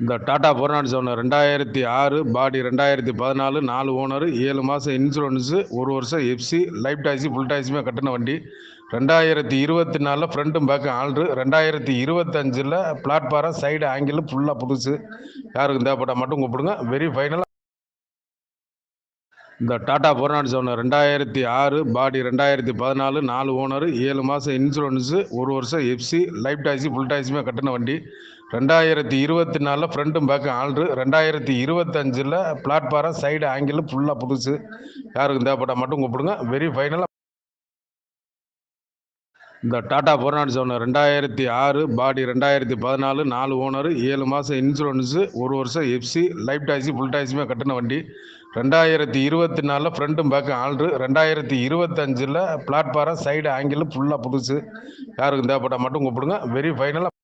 இந்த டாடா ஃபோர்னாட் செவன் ரெண்டாயிரத்தி ஆறு பாடி ரெண்டாயிரத்தி பதினாலு நாலு ஓனர் ஏழு மாதம் இன்சூரன்ஸு ஒரு வருஷம் எஃப்சி லைஃப் டாக்ஸி ஃபுல் டாக்ஸியுமே கட்டின வண்டி. ரெண்டாயிரத்தி இருபத்தி நாலில் ஃப்ரண்ட்டும் பேக்கும் ஆல்ரு ரெண்டாயிரத்தி இருபத்தஞ்சில் பிளாட்ஃபாரம் சைடு ஆங்கிள் ஃபுல்லாக புதுசு. யாருக்கும் தேவைப்பட்டால் மட்டும் கூப்பிடுங்க. வெரி ஃபைனலாக இந்த டாடா ஃபோர்னாட் செவன் ரெண்டாயிரத்தி ஆறு பாடி ரெண்டாயிரத்தி பதினாலு நாலு ஓனர் ஏழு மாதம் இன்சூரன்ஸு ஒரு வருஷம் எஃப்சி லைஃப் டாக்ஸி ஃபுல் டாக்ஸியுமே கட்டின வண்டி. ரெண்டாயிரத்தி இருபத்தி நாலில் ஃப்ரண்ட்டும் பேக்கும் ஆல்ட்ரு ரெண்டாயிரத்தி இருபத்தஞ்சில் பிளாட்ஃபாரம் சைடு ஆங்கிள் ஃபுல்லாக புதுசு. யாருக்கும் தேவைப்பட்டால் மட்டும் கூப்பிடுங்க. வெரி ஃபைனலாக இந்த டாடா ஃபோர்னாட் செவன் ரெண்டாயிரத்தி ஆறு பாடி ரெண்டாயிரத்தி பதினாலு நாலு ஓனர் ஏழு மாதம் இன்சூரன்ஸு ஒரு வருஷம் எஃப்சி லைஃப் டாக்ஸி ஃபுல் டாக்ஸியுமே கட்டின வண்டி. ரெண்டாயிரத்தி இருபத்தி நாலில் ஃப்ரண்ட்டும் பேக்கு ஆல்ட்ரு ரெண்டாயிரத்தி இருபத்தஞ்சில் பிளாட்ஃபாரம் சைடு ஆங்கிள் ஃபுல்லாக புதுசு. யாருக்கும் தேவைப்பட்டால் மட்டும் கூப்பிடுங்க. வெரி ஃபைனலாக